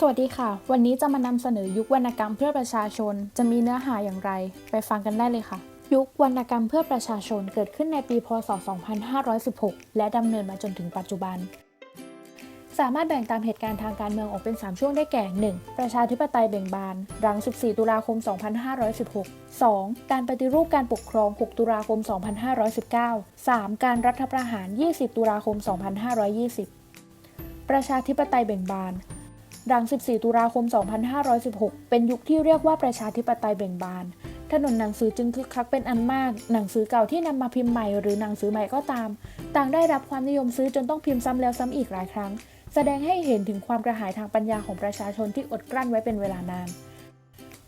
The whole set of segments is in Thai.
สวัสดีค่ะ วันนี้จะมานำเสนอยุควรรณกรรมเพื่อประชาชน จะมีเนื้อหาอย่างไร ไปฟังกันได้เลยค่ะ ยุควรรณกรรมเพื่อประชาชนเกิดขึ้นในปี พศ 2516 และดำเนินมาจนถึงปัจจุบัน สามารถแบ่งตามเหตุการณ์ทางการเมืองออกเป็น 3 ช่วงได้แก่ 1. ประชาธิปไตยเบ่งบานหลัง 14 ตุลาคม 2516 2. การปฏิรูปการปกครอง 6 ตุลาคม 2519 3. การรัฐประหาร 20 ตุลาคม 2520 ประชาธิปไตยเบ่งบาน ดัง 14 ตุลาคม 2516 เป็นยุคที่เรียกว่าประชาธิปไตยเบ่งบาน ถนนหนังสือจึงคึกคักเป็นอันมาก หนังสือเก่าที่นำมาพิมพ์ใหม่หรือหนังสือใหม่ก็ตาม ต่างได้รับความนิยมซื้อจนต้องพิมพ์ซ้ำแล้วซ้ำอีกหลายครั้ง แสดงให้เห็นถึงความกระหายทางปัญญาของประชาชนที่อดกลั้นไว้เป็นเวลานาน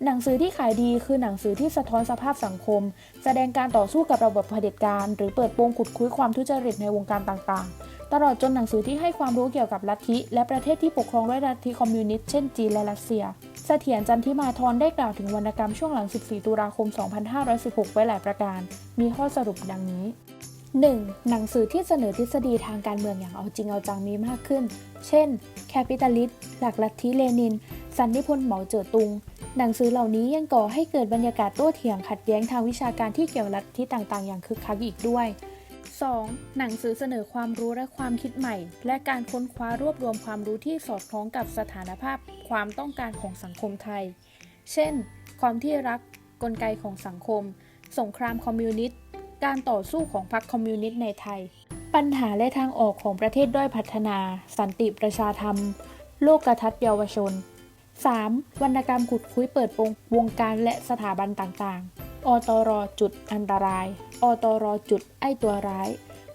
หนังสือที่ขายดีคือหนังสือที่สะท้อนสภาพสังคม แสดงการต่อสู้กับระบบเผด็จการ หรือเปิดโปงขุดคุยความทุจริตในวงการต่างๆ ตลอดจนหนังสือที่ให้ความรู้เกี่ยวกับลัทธิ และประเทศที่ปกครองด้วยลัทธิคอมมิวนิสต์เช่นจีนและรัสเซีย เสถียรจันทิมาธรได้กล่าวถึงวรรณกรรมช่วงหลัง 14 ตุลาคม 2516 ไว้หลายประการ มีข้อสรุปดังนี้ 1. หนังสือที่เสนอทฤษฎีทางการเมืองอย่างเอาจริงเอาจังมีมากขึ้น เช่น แคปิตาลิสต์ หลักลัทธิเลนิน สันนิพนธ์เหมาเจ๋อตุง หนังสือเหล่านี้ยังก่อให้เกิดบรรยากาศโต้เถียงขัดแย้งทางวิชาการที่เกี่ยวกับลัทธิต่างๆ อย่างคึกคักอีกด้วย 2. หนังสือเสนอความรู้และความคิดใหม่ และการค้นคว้ารวบรวมความรู้ที่สอดคล้องกับสถานภาพความต้องการของสังคมไทย เช่น ความที่รักกลไกของสังคม สงครามคอมมิวนิสต์ การต่อสู้ของพรรคคอมมิวนิสต์ในไทย ปัญหาและทางออกของประเทศด้อยพัฒนา สันติประชาธรรม โลกกระทัดเยาวชน 3. วรรณกรรมขุดคุ้ยเปิดปงวงการและสถาบันต่างๆ อตรจุดอันตราย อตรจุดไอตัวร้าย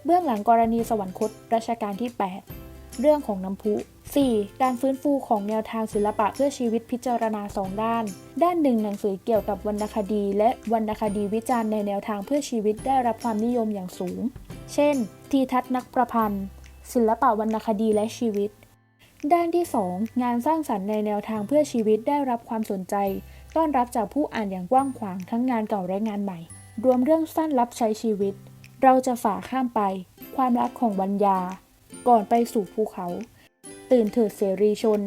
เบื้องหลังกรณีสวรรคตรัชกาลที่ 8 เรื่องของน้ำพุ 4. การฟื้นฟูของแนวทางศิลปะเพื่อชีวิตพิจารณาสองด้าน ด้านหนึ่งหนังสือเกี่ยวกับวรรณคดี และวรรณคดีวิจารณ์ในแนวทางเพื่อชีวิตได้รับความนิยมอย่างสูง เช่น ทีทัศน์นักประพันธ์ ศิลปะวรรณคดีและชีวิต ด้านที่ 2 งานสร้างสรรค์ในแนวทางเพื่อชีวิตได้รับความสนใจ ต้อนรับจากผู้อ่านอย่างกว้างขวางทั้งงานเก่าและงานใหม่ รวมเรื่องสั้นรับใช้ชีวิต เราจะฝ่าข้ามไป ความรักของวัญญา ก่อนไปสู่ภูเขา ตื่นเถิดเสรีชน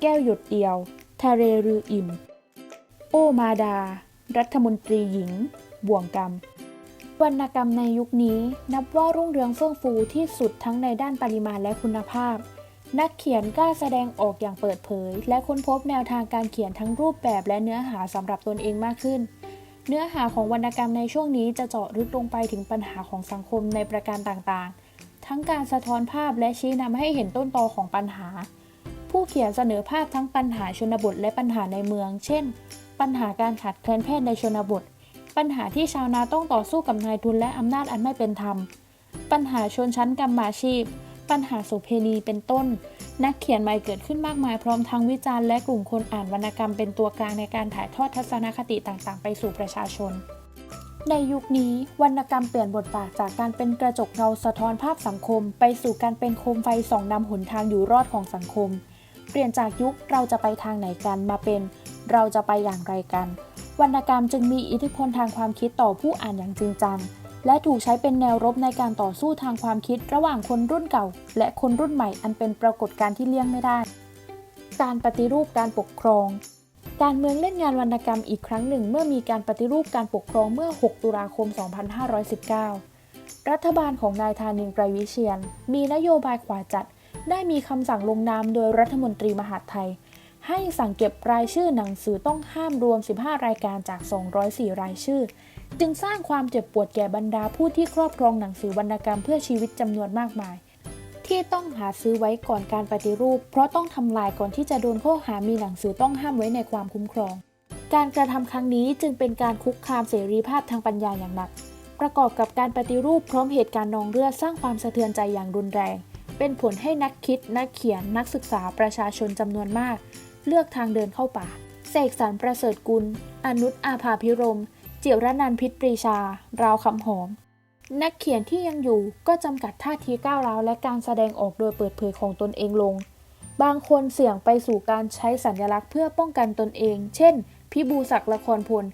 แก้วหยดเดียว ทะเรรืออิ่ม โอมาดา รัฐมนตรีหญิง บ่วงกรรมวรรณกรรมในยุคนี้นับว่ารุ่งเรืองเฟื่องฟูที่สุดทั้งในด้านปริมาณและคุณภาพ นักเขียนกล้าแสดงออกอย่างเปิดเผย และค้นพบแนวทางการเขียนทั้งรูปแบบและเนื้อหาสำหรับตนเองมากขึ้น เนื้อหาของวรรณกรรมในช่วงนี้จะเจาะลึกลงไปถึงปัญหาของสังคมในประการต่างๆ ทั้งการสะท้อนภาพและชี้นำให้เห็นต้นตอของปัญหา ผู้เขียนเสนอภาพทั้งปัญหาชนบทและปัญหาในเมือง เช่น ปัญหาการขาดแคลนแพทย์ในชนบท ปัญหาที่ชาวนาต้องต่อสู้กับนายทุนและอำนาจอันไม่เป็นธรรม ปัญหาชนชั้นกรรมาชีพ ปัญหาโสเพณีเป็นต้น นักเขียนใหม่เกิดขึ้นมากมายพร้อมทั้งวิจารณ์และกลุ่มคนอ่านวรรณกรรมเป็นตัวกลางในการถ่ายทอดทัศนคติต่างๆ ไปสู่ประชาชน ในยุคนี้วรรณกรรมเปลี่ยนบทบาทจากการเป็นกระจกเงาสะท้อนภาพสังคม ไปสู่การเป็นโคมไฟส่องนำหนทางอยู่รอดของสังคม เปลี่ยนจากยุคเราจะไปทางไหนกันมาเป็น เราจะไปอย่างไรกัน วรรณกรรมจึงมีอิทธิพลทางความคิดต่อผู้อ่านอย่างจริงจัง และถูกใช้เป็นแนวรบในการต่อสู้ทางความคิดระหว่างคนรุ่นเก่า และคนรุ่นใหม่อันเป็นปรากฏการณ์ที่เลี่ยงไม่ได้ การปฏิรูปการปกครอง การเมืองเล่นงานวรรณกรรมอีกครั้งหนึ่ง เมื่อมีการปฏิรูปการปกครองเมื่อ 6 ตุลาคม 2519 รัฐบาลของนายธานินทร์ไกรวิเชียน มีนโยบายขวาจัด ได้มีคำสั่งลงนามโดยรัฐมนตรีมหาดไทย ให้สั่งเก็บรายชื่อหนังสือต้องห้ามรวม 15 รายการจาก 204 รายชื่อ จึงสร้างความเจ็บปวดแก่บรรดาผู้ที่ครอบครองหนังสือวรรณกรรมเพื่อชีวิตจำนวนมากมาย ที่ต้องหาซื้อไว้ก่อนการปฏิรูป เพราะต้องทำลายก่อนที่จะโดนข้อหามีหนังสือต้องห้ามไว้ในความคุ้มครอง การกระทำครั้งนี้จึงเป็นการคุกคามเสรีภาพทางปัญญาอย่างหนัก ประกอบกับการปฏิรูปพร้อมเหตุการณ์นองเลือดสร้างความสะเทือนใจอย่างรุนแรง เป็นผลให้นักคิด นักเขียน นักศึกษาประชาชนจำนวนมาก เลือกทางเดินเข้าป่าเสกสรรประเสริฐกุล อนุชอาภาพิรม จียวรนันพิษปรีชา ราวคำหอม นักเขียนที่ยังอยู่ก็จำกัดท่าทีก้าวร้าวและการแสดงออกโดยเปิดเผยของตนเองลง บางคนเสี่ยงไปสู่การใช้สัญลักษณ์เพื่อป้องกันตนเอง เช่น พิบูศักด์ละครพล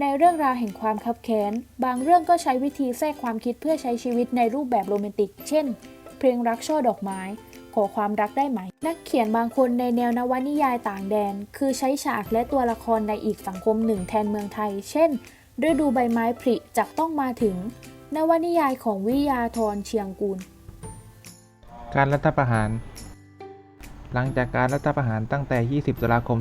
ในเรื่องราวแห่งความคับแค้น บางเรื่องก็ใช้วิธีแทรกความคิดเพื่อใช้ชีวิตในรูปแบบโรแมนติก เช่น เพลงรักช่อดอกไม้ขอความรักได้ไหม นักเขียนบางคนในแนวนวนิยายต่างแดน คือใช้ฉากและตัวละครในอีกสังคมหนึ่งแทนเมืองไทย เช่น ฤดูใบไม้ผลิจากต้องมาถึง นวนิยายของวิยาธรเชียงกูล การรัฐประหาร หลังจากการรัฐประหารตั้งแต่ 20 ตุลาคม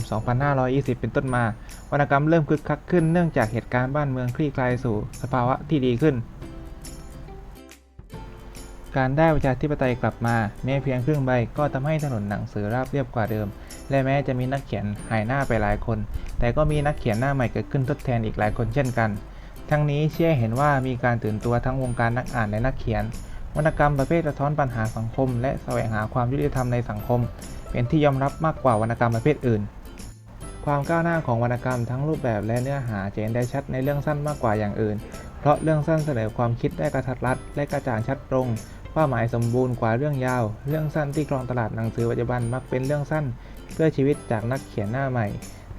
2520 เป็นต้นมา วรรณกรรมเริ่มคึกคักขึ้นเนื่องจากเหตุการณ์บ้านเมืองคลี่คลายสู่สภาวะที่ดีขึ้น การได้ประชาธิปไตยกลับมา แม้เพียงครึ่งใบก็ทำให้ถนนหนังสือราบเรียบกว่าเดิม และแม้จะมีนักเขียนหายหน้าไปหลายคน แต่ก็มีนักเขียนหน้าใหม่เกิดขึ้นทดแทนอีกหลายคนเช่นกัน ทั้งนี้เชื่อเห็นว่ามีการตื่นตัวทั้งวงการนักอ่านและนักเขียน วรรณกรรมประเภทสะท้อนปัญหาสังคม และแสวงหาความยุติธรรมในสังคม เป็นที่ยอมรับมากกว่าวรรณกรรมประเภทอื่น ความก้าวหน้าของวรรณกรรมทั้งรูปแบบและเนื้อหาจะเห็นได้ชัดในเรื่องสั้นมากกว่าอย่างอื่น เพราะเรื่องสั้นเสนอความคิดได้กระทัดรัดและกระจ่างชัดตรงเป้าหมายสมบูรณ์กว่าเรื่องยาว เรื่องสั้นที่ครองตลาดหนังสือปัจจุบันมักเป็นเรื่องสั้น เพื่อชีวิตจากนักเขียนหน้าใหม่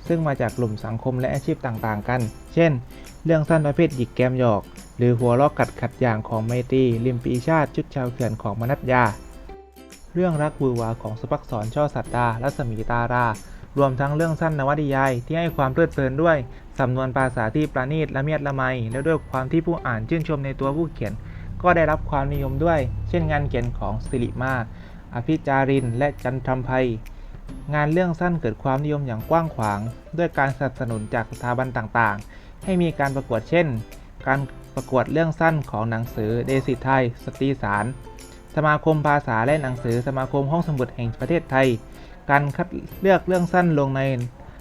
ซึ่งมาจากกลุ่มสังคมและอาชีพต่างๆ กัน เช่น เรื่องสั้นประเภทหยิกแกมหยอก หรือหัวลอกกัดขัดอย่างของไมตรีริมปีชาติชุดชาวเขื่อนของมนัตยา เรื่องรักบือวาของสุภักษรช่อสัตดารัศมีตารา รวมทั้งเรื่องสั้นนวนิยาย ที่ให้ความเพลิดเพลินด้วยสำนวนภาษาที่ประณีตละเมียดละไม และด้วยความที่ผู้อ่านชื่นชมในตัวผู้เขียน ก็ได้รับความนิยมด้วย เช่นงานเขียนของสิริมาอภิจาริน และจันทรำไพ งานเรื่องสั้นเกิดความนิยมอย่างกว้างขวาง ด้วยการสนับสนุนจากสถาบันต่างๆ ให้มีการประกวดเช่น การประกวดเรื่องสั้นของหนังสือเดซิไทย สตรีสาร สมาคมภาษาและหนังสือสมาคมห้องสมุดแห่งประเทศไทย การคัดเลือกเรื่องสั้นลงใน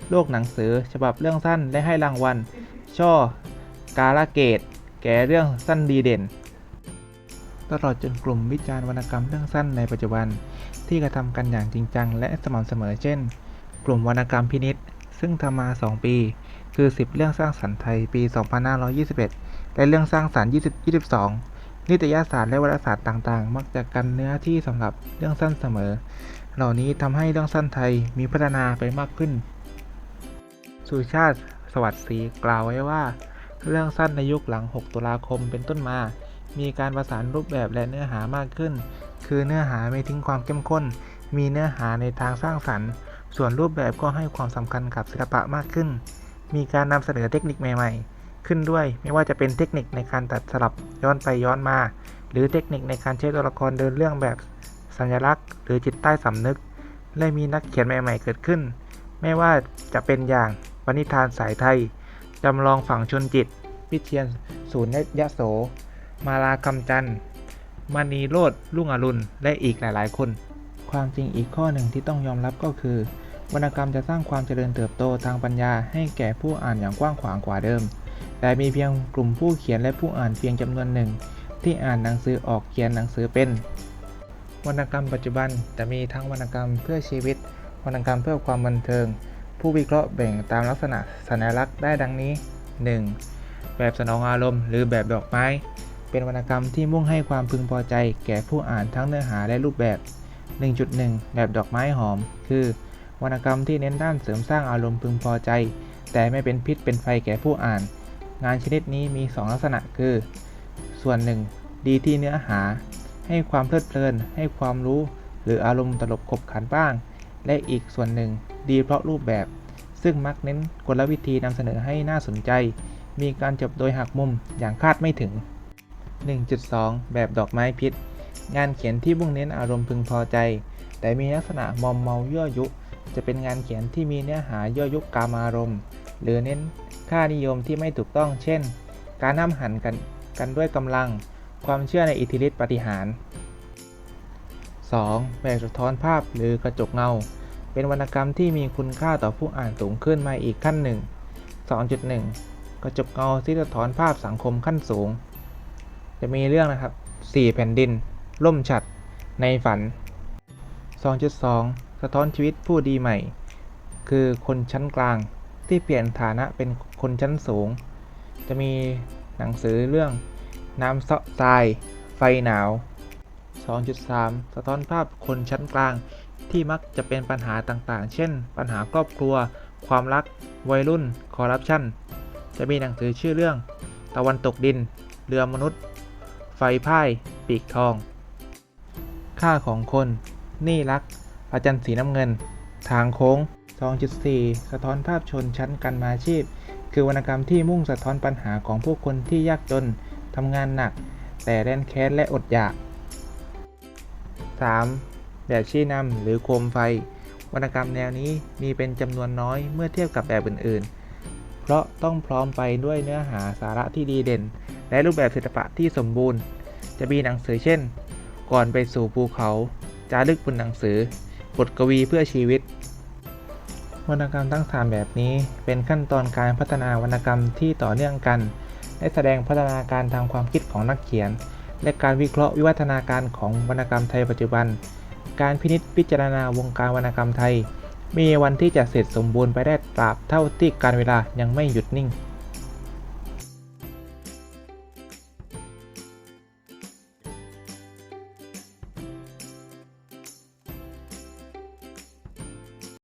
โลกหนังสือ ฉบับเรื่องสั้นและให้รางวัล ช่อ กาลเกต แก่เรื่องสั้นดีเด่น ตลอดจนกลุ่มวิจารณ์วรรณกรรมเรื่องสั้นในปัจจุบัน ที่กระทำกันอย่างจริงจังและสม่ำเสมอเช่น กลุ่มวรรณกรรมพินิษซึ่งทำมา 2 ปี คือ 10 เรื่องสร้างสรรค์ไทยปี 2521 และเรื่องสร้างสรรค์20 22 นิตยสารและวารสารต่างๆ มักจะกันเนื้อที่สำหรับเรื่องสั้นเสมอ เหล่านี้ทำให้เรื่องสั้นไทยมีพัฒนาไปมากขึ้น สุชาติสวัสดิ์ศรีกล่าวไว้ว่า เรื่องสั้นในยุคหลัง 6 ตุลาคมเป็นต้นมา มีการประสานรูปแบบและเนื้อหามากขึ้น คือเนื้อหาไม่ทิ้งความเข้มข้น มีเนื้อหาในทางสร้างสรรค์ ส่วนรูปแบบก็ให้ความสำคัญกับศิลปะมากขึ้น มีการนำเสนอเทคนิคใหม่ ๆ ขึ้นด้วย ไม่ว่าจะเป็นเทคนิคในการตัดสลับย้อนไปย้อนมา หรือเทคนิคในการใช้ตัวละครเดินเรื่องแบบสัญลักษณ์ หรือจิตใต้สำนึก และมีนักเขียนใหม่ๆ เกิดขึ้น ไม่ว่าจะเป็นอย่างวณิธานสายไทยจำลองฝั่งชนจิตวิเชียนศูนย์ยะโส มาลาคำจันมณีโรดลุ่งอรุณ และอีกหลาย ๆ คน ความจริงอีกข้อหนึ่งที่ต้องยอมรับก็คือ วรรณกรรมจะสร้างความเจริญเติบโตทางปัญญาให้แก่ผู้อ่านอย่างกว้างขวางกว่าเดิม แต่มีเพียงกลุ่มผู้เขียนและผู้อ่านเพียงจำนวนหนึ่ง ที่อ่านหนังสือออกเขียนหนังสือเป็น วรรณกรรมปัจจุบันจะมีทั้งวรรณกรรมเพื่อชีวิต วรรณกรรมเพื่อความบันเทิง ผู้วิเคราะห์แบ่งตามลักษณะสัญลักษณ์ได้ดังนี้ 1. แบบสนองอารมณ์หรือแบบดอกไม้ เป็นวรรณกรรมที่มุ่งให้ความพึงพอใจแก่ผู้อ่านทั้งเนื้อหาและรูปแบบ 1.1 แบบดอกไม้หอม คือ วรรณกรรมที่เน้นด้านเสริมสร้างอารมณ์พึงพอใจ แต่ไม่เป็นพิษเป็นไฟแก่ผู้อ่าน งานชนิดนี้มี 2 ลักษณะคือ ส่วนหนึ่งดีที่เนื้อหา ให้ความเพลิดเพลิน ให้ความรู้ หรืออารมณ์ตลบขบขันบ้าง และอีกส่วนหนึ่ง ดีเพราะรูปแบบ ซึ่งมักเน้นกลวิธีนำเสนอให้น่าสนใจ มีการจบโดยหักมุมอย่างคาดไม่ถึง 1.2 แบบดอกไม้พิษ งานเขียนที่มุ่งเน้นอารมณ์พึงพอใจ แต่มีลักษณะมอมเมายั่วยุ จะเป็นงานเขียนที่มีเนื้อหายั่วยุกามารมณ์ หรือเน้นค่านิยมที่ไม่ถูกต้อง เช่น การห้ามหันกันกันด้วยกำลัง ความเชื่อในอิทธิฤทธิปฏิหาร 2. แบบสะท้อนภาพหรือกระจกเงา เป็นวรรณกรรมที่มีคุณค่าต่อผู้อ่านสูงขึ้นมาอีกขั้นหนึ่ง 2.1 กระจกเงาที่สะท้อนภาพสังคมขั้นสูง จะมีเรื่องนะครับ4แผ่นดิน ล่มฉัด ในฝัน 2.2 สะท้อนชีวิตผู้ดีใหม่ คือคนชั้นกลางที่เปลี่ยนฐานะเป็นคนชั้นสูง จะมีหนังสือเรื่องน้ำเซาะทราย ไฟหนาว 2.3 สะท้อนภาพคนชั้นกลางที่มักจะเป็นปัญหาต่างๆ เช่น ปัญหาครอบครัว ความรัก วัยรุ่น คอร์รัปชัน จะมีหนังสือชื่อเรื่อง ตะวันตกดิน เรือมนุษย์ ไฟพ่ายปีกทอง ค่าของคน นี่รักพระจันสีน้ำเงิน ทางโค้ง 2.4 สะท้อนภาพชนชั้นกันมาอาชีพ คือวรรณกรรมที่มุ่งสะท้อนปัญหาของผู้คนที่ยากจนทำงานหนัก แต่แร้นแค้นและอดอยาก 3. แบบชี้นำหรือโคมไฟ วรรณกรรมแนวนี้มีเป็นจำนวนน้อยเมื่อเทียบกับแบบอื่นๆ เพราะต้องพร้อมไปด้วยเนื้อหาสาระที่ดีเด่น และรูปแบบศิลปะที่สมบูรณ์ จะมีหนังสือเช่น ก่อนไปสู่ภูเขา จารึกบนหนังสือบทกวีเพื่อชีวิต วรรณกรรมทั้งสามแบบนี้เป็นขั้นตอนการพัฒนาวรรณกรรมที่ต่อเนื่องกัน และแสดงพัฒนาการทางความคิดของนักเขียน และการวิเคราะห์วิวัฒนาการของวรรณกรรมไทยปัจจุบัน การพินิจพิจารณาวงการวรรณกรรมไทย มีวันที่จะเสร็จสมบูรณ์ไปได้ตราบเท่าที่การเวลายังไม่หยุดนิ่ง